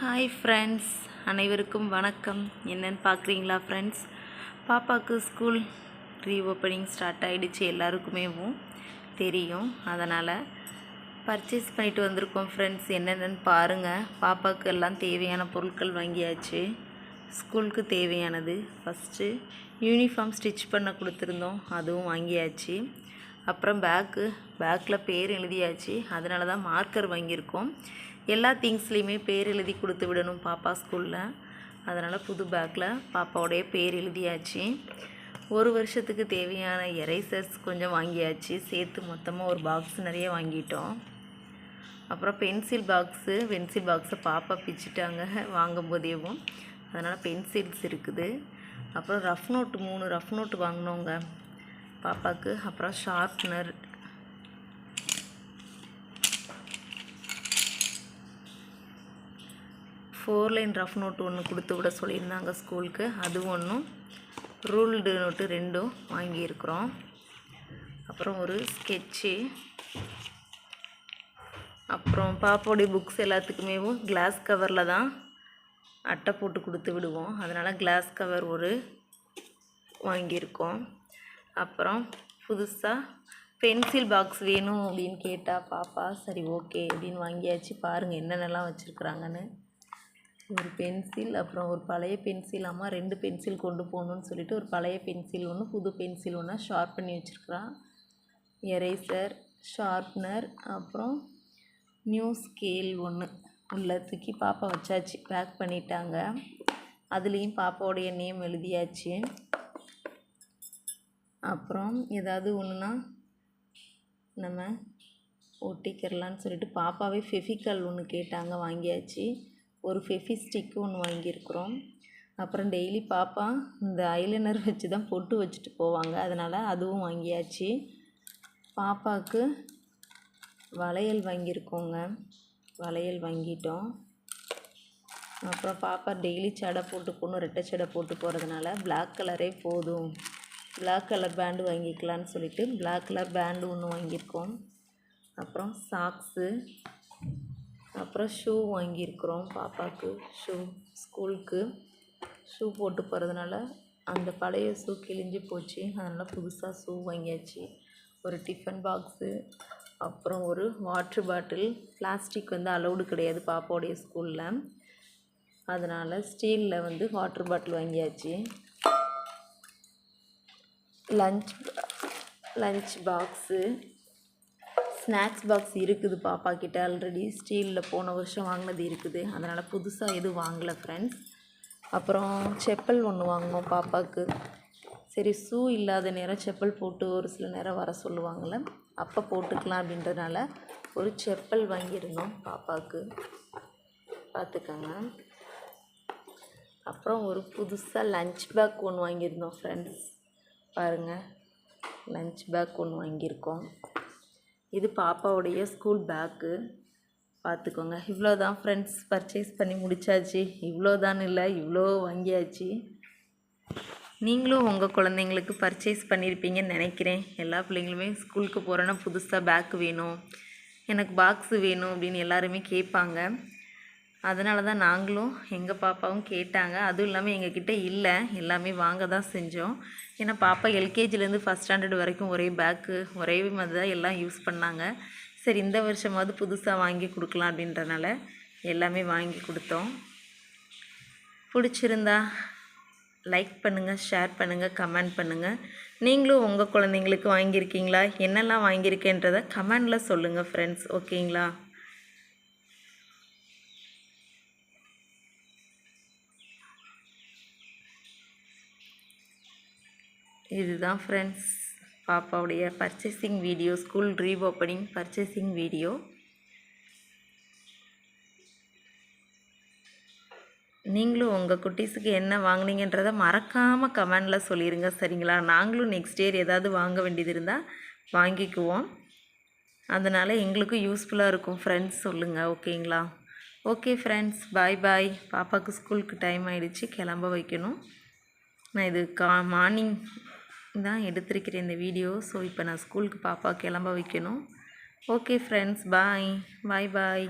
Hi friends அனைவருக்கும் வணக்கம். என்னன்னு பார்க்குறீங்களா ஃப்ரெண்ட்ஸ் பாப்பாவுக்கு ஸ்கூல் ரீஓப்பனிங் ஸ்டார்ட் ஆகிடுச்சு எல்லாருக்குமேவும் தெரியும். அதனால் பர்ச்சேஸ் பண்ணிட்டு வந்திருக்கோம் ஃப்ரெண்ட்ஸ் என்னென்னு பாருங்கள் பாப்பாவுக்கு எல்லாம் தேவையான பொருட்கள் வாங்கியாச்சு. ஸ்கூலுக்கு தேவையானது. ஃபஸ்ட்டு யூனிஃபார்ம் ஸ்டிச் பண்ண கொடுத்துருந்தோம். அதுவும் வாங்கியாச்சு. அப்புறம் பேக்கு பேக்கில் பேர் எழுதியாச்சு. அதனால தான் மார்க்கர் வாங்கியிருக்கோம். எல்லா திங்ஸ்லேயுமே பேர் எழுதி கொடுத்து விடணும் பாப்பா ஸ்கூலில் அதனால் புது பேக்கில் பாப்பாவுடைய பேர் எழுதியாச்சு. ஒரு வருஷத்துக்கு தேவையான எரேசர்ஸ் கொஞ்சம் வாங்கியாச்சு. சேர்த்து மொத்தமாக ஒரு பாக்ஸ் நிறைய வாங்கிட்டோம். அப்புறம் பென்சில் பாக்ஸு பென்சில் பாக்ஸை பாப்பா பிச்சுட்டாங்க வாங்கும்போதேவும் அதனால் பென்சில்ஸ் இருக்குது. அப்புறம் ரஃப் நோட்டு மூணு ரஃப் நோட்டு வாங்கினோங்க. பாப்பாவுக்கு அப்புறம் sharpener four line rough note ஒன்று கொடுத்து விட சொல்லியிருந்தாங்க ஸ்கூலுக்கு அது ஒன்றும் ரூல்டு நோட்டு ரெண்டும் வாங்கியிருக்கிறோம். அப்புறம் ஒரு ஸ்கெட்சு அப்புறம் பாப்பாவுடைய புக்ஸ் எல்லாத்துக்குமேவும் கிளாஸ் கவரில் தான் அட்டை போட்டு கொடுத்து விடுவோம். அதனால் கிளாஸ் கவர் ஒரு வாங்கியிருக்கோம். அப்புறம் புதுசாக பென்சில் பாக்ஸ் வேணும் அப்படின்னு கேட்டால் பாப்பா சரி ஓகே அப்படின்னு வாங்கியாச்சு. பாருங்கள் என்னென்னலாம் வச்சுருக்குறாங்கன்னு. ஒரு பென்சில் அப்புறம் ஒரு பழைய பென்சில் அம்மா ரெண்டு பென்சில் கொண்டு போகணுன்னு சொல்லிட்டு ஒரு பழைய பென்சில் ஒன்று புது பென்சில் ஒன்று ஷார்ப் பண்ணி வச்சுருக்குறான் எரேசர் ஷார்ப்னர் அப்புறம் நியூ ஸ்கேல் ஒன்று உள்ள தூக்கி பாப்பா வச்சாச்சு. பேக் பண்ணிட்டாங்க. அதுலேயும் பாப்பாவுடைய நேம் எழுதியாச்சு. அப்புறம் ஏதாவது ஒன்றுனா நம்ம ஒட்டிக்கிறலான்னு சொல்லிட்டு பாப்பாவே ஃபெஃபிக்கல் ஒன்று கேட்டாங்க வாங்கியாச்சு. ஒரு ஃபெஃபி ஸ்டிக்கு ஒன்று வாங்கியிருக்கிறோம். அப்புறம் டெய்லி பாப்பா இந்த ஐலைனர் வச்சு தான் பொட்டு வச்சுட்டு போவாங்க. அதனால் அதுவும் வாங்கியாச்சு. பாப்பாவுக்கு வளையல் வாங்கியிருக்கோங்க. வளையல் வாங்கிட்டோம். அப்புறம் பாப்பா டெய்லி சடை போட்டு போகணும் ரெட்டை சடை போட்டு போகிறதுனால பிளாக் கலரே போதும். பிளாக் கலர் பேண்டு வாங்கிக்கலான்னு சொல்லிட்டு பிளாக் கலர் பேண்டு ஒன்று வாங்கியிருக்கோம். அப்புறம் சாக்ஸு அப்புறம் ஷூ வாங்கியிருக்கிறோம் பாப்பாவுக்கு ஷூ ஸ்கூலுக்கு ஷூ போட்டு போகிறதுனால அந்த பழைய ஷூ கிழிஞ்சு போச்சு. அதனால் புதுசாக ஷூ வாங்கியாச்சு. ஒரு டிஃபன் பாக்ஸு அப்புறம் ஒரு வாட்ரு பாட்டில் பிளாஸ்டிக் வந்து அலௌடு கிடையாது பாப்பாவுடைய ஸ்கூலில் அதனால் ஸ்டீலில் வந்து வாட்ரு பாட்டில் வாங்கியாச்சு. Lunch lunch box snacks box இருக்குது பாப்பா கிட்ட ஆல்ரெடி ஸ்டீலில் போன வருஷம் வாங்கினது இருக்குது. அதனால் புதுசாக எதுவும் வாங்கலை ஃப்ரெண்ட்ஸ் அப்புறம் செப்பல் ஒன்று வாங்கினோம் பாப்பாவுக்கு சரி ஷூ இல்லாத நேரம் செப்பல் போட்டு ஒரு சில நேரம் வர சொல்லுவாங்கள்ல அப்போ போட்டுக்கலாம் அப்படின்றதுனால ஒரு செப்பல் வாங்கியிருந்தோம் பாப்பாவுக்கு பார்த்துக்கோங்க. அப்புறம் ஒரு புதுசாக லஞ்ச் பேக் ஒன்று வாங்கியிருந்தோம் ஃப்ரெண்ட்ஸ் பாருங்கள் லஞ்ச் பேக் ஒன்று வாங்கியிருக்கோம். இது பாப்பாவுடைய ஸ்கூல் பேக்கு பார்த்துக்கோங்க இவ்வளோ தான் ஃப்ரெண்ட்ஸ் பர்ச்சேஸ் பண்ணி முடித்தாச்சு இவ்வளோ தான் இல்லை இவ்வளோ வாங்கியாச்சு. நீங்களும் உங்கள் குழந்தைங்களுக்கு பர்ச்சேஸ் பண்ணியிருப்பீங்கன்னு நினைக்கிறேன். எல்லா பிள்ளைங்களுமே ஸ்கூலுக்கு போகிறோன்னா புதுசாக பேக் வேணும். எனக்கு பாக்ஸு வேணும் அப்படின்னு எல்லாருமே கேட்பாங்க. அதனால தான் நாங்களும் எங்கள் பாப்பாவும் கேட்டாங்க. அதுவும் இல்லாமல் எங்ககிட்ட இல்லை. எல்லாமே வாங்க தான் செஞ்சோம். ஏன்னா பாப்பா எல்கேஜிலேருந்து ஃபஸ்ட் ஸ்டாண்டர்ட் வரைக்கும் ஒரே பேக்கு ஒரே மாதிரி தான் எல்லாம் யூஸ் பண்ணாங்க. சரி இந்த வருஷமாவது புதுசாக வாங்கி கொடுக்கலாம் அப்படின்றனால எல்லாமே வாங்கி கொடுத்தோம். பிடிச்சிருந்தா லைக் பண்ணுங்கள் ஷேர் பண்ணுங்கள் கமெண்ட் பண்ணுங்கள் நீங்களும் உங்கள் குழந்தைங்களுக்கு வாங்கியிருக்கீங்களா? என்னெல்லாம் வாங்கியிருக்கேன்றதை கமெண்டில் சொல்லுங்கள் ஃப்ரெண்ட்ஸ் ஓகேங்களா இதுதான் friends பாப்பாவுடைய purchasing video school reopening purchasing video நீங்களும் உங்கள் குட்டீஸுக்கு என்ன வாங்கினீங்கன்றதை மறக்காமல் கமெண்டில் சொல்லிடுங்க சரிங்களா? நாங்களும் நெக்ஸ்ட் இயர் ஏதாவது வாங்க வேண்டியது இருந்தால் வாங்கிக்குவோம். அதனால் எங்களுக்கும் யூஸ்ஃபுல்லாக இருக்கும். ஃப்ரெண்ட்ஸ் சொல்லுங்கள் ஓகேங்களா? ஓகே ஃப்ரெண்ட்ஸ் பாய் பாய் பாப்பாவுக்கு ஸ்கூலுக்கு டைம் ஆகிடுச்சு கிளம்ப வைக்கணும். நான் இது கா மார்னிங் தான் எடுத்திருக்கிறேன் இந்த வீடியோ. ஸோ இப்போ நான் ஸ்கூலுக்கு பாப்பா கிளம்ப வைக்கணும். ஓகே ஃப்ரெண்ட்ஸ் பாய் பாய் பாய்